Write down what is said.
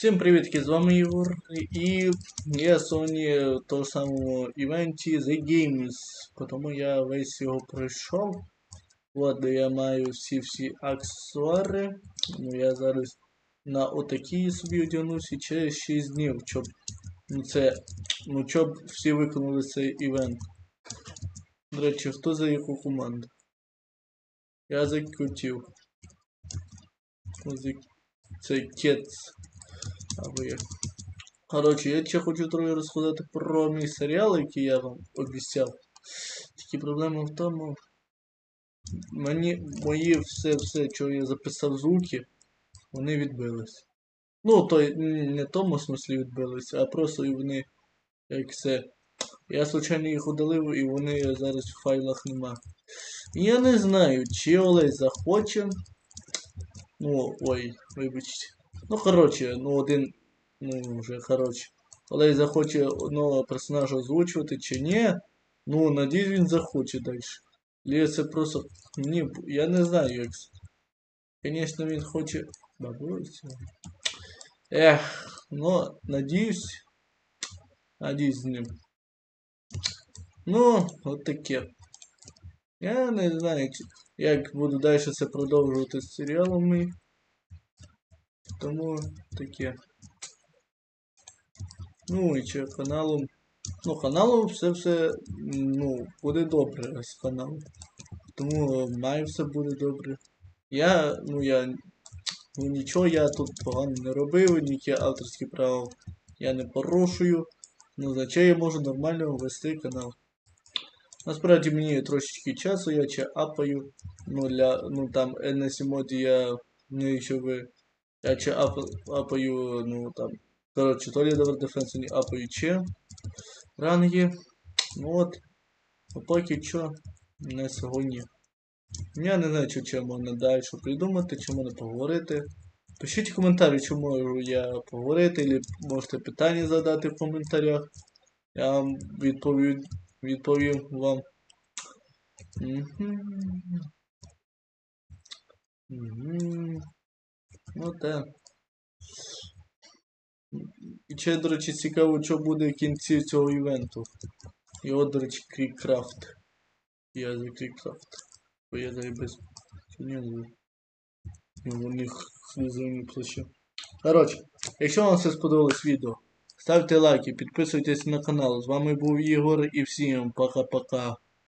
Всім привітки, з вами Ігор. І я сьогодні в тому самому івенті The Games, тому я весь його пройшов. От я маю всі-всі аксесуари. Ну я зараз на отакі собі одягнусь через 6 днів, щоб ну це, ну щоб всі виконали цей івент. До речі, хто за яку команду? Я за котів. Це Кетс. Або як. Коротше, я ще хочу трохи розказати про мій серіал, який я вам обіцяв. Тільки проблема в тому. Мені мої все-все, що я записав звуки, вони відбились. Ну, то не в тому смислі відбились, а просто і вони як це. Я случайно їх удалив і вони зараз в файлах нема. Я не знаю, чи Олесь захоче. Ну, ой, вибачте. Ну, коротше, ну один. Ну, вже коротше. Олесь захоче одного персонажа озвучувати чи ні. Ну, надіюсь, він захоче далі. Лі це просто. Ні, я не знаю, як. Звісно, він хоче. Бабуся. Ех, ну, надіюсь. Надіюсь з ним. Ну, от таке. Я не знаю, як буду далі це продовжувати з серіалами. Тому таке. Ну і ще каналом. Ну, каналом все все ну, буде добре з каналом. Тому має все буде добре. Я, ну я. Ну нічого я тут погано не робив, ніякі авторські права я не порушую. Ну, значить я можу нормально вести канал. Насправді мені трошечки часу, я ще апаю. Ну, для, ну там NS моді я не що ви. Ще ап, апаю, ну там. Коротше, то ли Tower Defense не апаю ще. Ранги. Ну от. А поки що не сьогодні. Я не знаю, чим можна далі придумати, чи можна поговорити. Пишіть коментарі, чи можу я поговорити, або можете питання задати в коментарях. Я вам відповім, відповім вам. Мгм. Мгм. Ну так. І ще, до речі, цікаво, що буде в кінці цього івенту. От, до речі, Кріккрафт. Я за Кріккрафт. Бо я зараз без. Ні, них слізовні плечі. Коротше, якщо вам все сподобалось відео, ставте лайки, підписуйтесь на канал. З вами був Ігор і всім пока-пока.